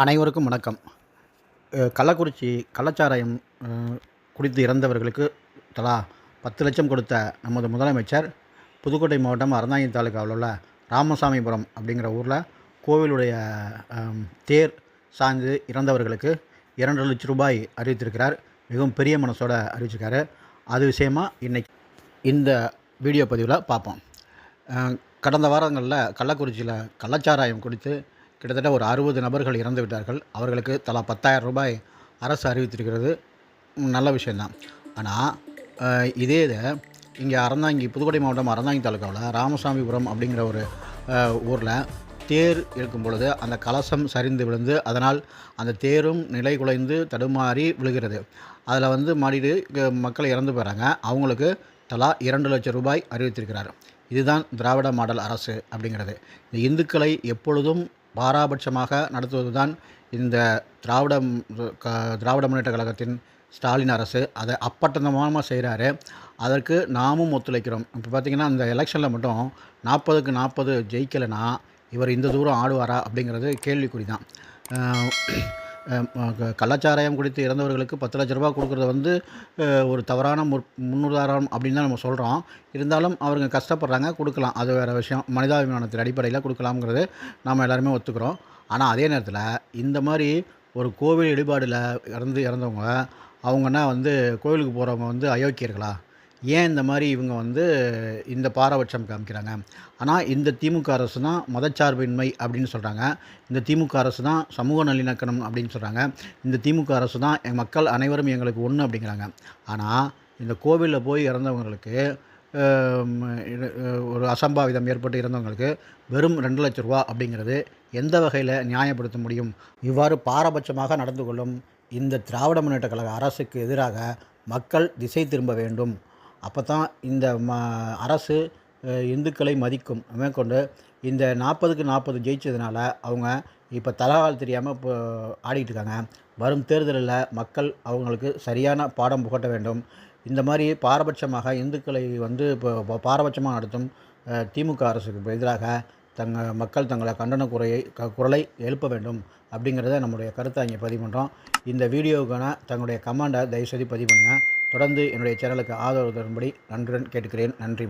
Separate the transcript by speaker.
Speaker 1: அனைவருக்கும் வணக்கம். கள்ளக்குறிச்சி கள்ளச்சாராயம் குடித்து இறந்தவர்களுக்கு தலா பத்து லட்சம் கொடுத்த நமது முதலமைச்சர் புதுக்கோட்டை மாவட்டம் அறந்தாங்கி தாலுக்காவில் உள்ள ராமசாமிபுரம் அப்படிங்கிற ஊரில் கோவிலுடைய தேர் சாய்ந்து இறந்தவர்களுக்கு இரண்டு லட்சம் ரூபாய் அறிவித்திருக்கிறார். மிகவும் பெரிய மனசோட அறிவிச்சிருக்காரு. அது விஷயமா இன்னைக்கு இந்த வீடியோ பதிவில் பார்ப்போம். கடந்த வாரங்களில் கள்ளக்குறிச்சியில் கள்ளச்சாராயம் குடித்து கிட்டத்தட்ட ஒரு அறுபது நபர்கள் இறந்து விட்டார்கள். அவர்களுக்கு தலா பத்தாயிரம் ரூபாய் அரசு அறிவித்திருக்கிறது. நல்ல விஷயந்தான் ஆனால் இதே இதை இங்கே அறந்தாங்கி புதுக்கோட்டை மாவட்டம் அறந்தாங்கி தாலுக்காவில் ராமசாமிபுரம் அப்படிங்கிற ஒரு ஊரில் தேர் இருக்கும் பொழுது அந்த கலசம் சரிந்து விழுந்து அதனால் அந்த தேரும் நிலை குலைந்து தடுமாறி விழுகிறது. அதில் வந்து மாடிட்டு மக்கள் இறந்து போகிறாங்க அவங்களுக்கு தலா இரண்டு லட்சம் ரூபாய் அறிவித்திருக்கிறார். இதுதான் திராவிட மாடல் அரசு அப்படிங்கிறது. இந்த இந்துக்களை எப்பொழுதும் பாராபட்சமாக நடத்துவதுதான் இந்த திராவிட க திராவிட முன்னேற்ற கழகத்தின் ஸ்டாலின் அரசு. அதை அப்பட்டந்தமாக செய்கிறாரு அதற்கு நாமும் ஒத்துழைக்கிறோம். இப்போ பார்த்திங்கன்னா இந்த எலெக்ஷனில் மட்டும் நாற்பதுக்கு நாற்பது ஜெயிக்கலைன்னா இவர் இந்த தூரம் ஆடுவாரா அப்படிங்கிறது கேள்விக்குறி தான் கள்ளச்சாராயம் குடித்து இறந்தவர்களுக்கு பத்து லட்ச ரூபா கொடுக்குறது வந்து ஒரு தவறான முற் முன்னுதாரணம் அப்படின்னு தான் நம்ம சொல்கிறோம் இருந்தாலும் அவங்க கஷ்டப்படுறாங்க கொடுக்கலாம். அது வேறு விஷயம். மனிதாபிமானத்தின் அடிப்படையில் கொடுக்கலாம்ங்கிறது நாம் எல்லாருமே ஒத்துக்கிறோம். ஆனால் அதே நேரத்தில் இந்த மாதிரி ஒரு கோவில் இடிபாடில் இறந்து இறந்தவங்க அவங்கன்னா வந்து கோவிலுக்கு போகிறவங்க வந்து அயோக்கியர்களா? ஏன் இந்த மாதிரி இவங்க வந்து இந்த பாரபட்சம் காமிக்கிறாங்க? ஆனால் இந்த திமுக அரசு தான் மதச்சார்பின்மை அப்படின்னு சொல்கிறாங்க இந்த திமுக அரசு தான் சமூக நல்லிணக்கணம் அப்படின்னு சொல்கிறாங்க இந்த திமுக அரசு தான் என் மக்கள் அனைவரும் எங்களுக்கு ஒன்று அப்படிங்கிறாங்க. ஆனால் இந்த கோவிலில் போய் இறந்தவங்களுக்கு இது, ஒரு அசம்பாவிதம் ஏற்பட்டு இறந்தவங்களுக்கு வெறும் ரெண்டு லட்ச ரூபா அப்படிங்கிறது எந்த வகையில் நியாயப்படுத்த முடியும்? இவ்வாறு பாரபட்சமாக நடந்து கொள்ளும் இந்த திராவிட முன்னேற்ற கழக அரசுக்கு எதிராக மக்கள் திசை திரும்ப வேண்டும். அப்போ தான் இந்த ம அரசு இந்துக்களை மதிக்கும். மேற்கொண்டு இந்த நாற்பதுக்கு நாற்பது ஜெயித்ததுனால அவங்க இப்போ தலகால் தெரியாமல் இப்போ ஆடிக்கிட்டு இருக்காங்க. வரும் தேர்தலில் மக்கள் அவங்களுக்கு சரியான பாடம் புகட்ட வேண்டும். இந்த மாதிரி பாரபட்சமாக இந்துக்களை வந்து இப்போ பாரபட்சமாக நடத்தும் திமுக அரசுக்கு எதிராக தங்க மக்கள் தங்களை கண்டன குறையை க குரலை எழுப்ப வேண்டும் அப்படிங்கிறத நம்முடைய கருத்தை இங்கே பதிவு பண்ணுறோம் இந்த வீடியோவுக்கான தங்களுடைய கமெண்டை தயவுசெய்து பதிவு பண்ணுங்கள் தொடர்ந்து என்னுடைய சேனலுக்கு ஆதரவு தரும்படி நன்றுடன் கேட்டுக்கிறேன். நன்றி.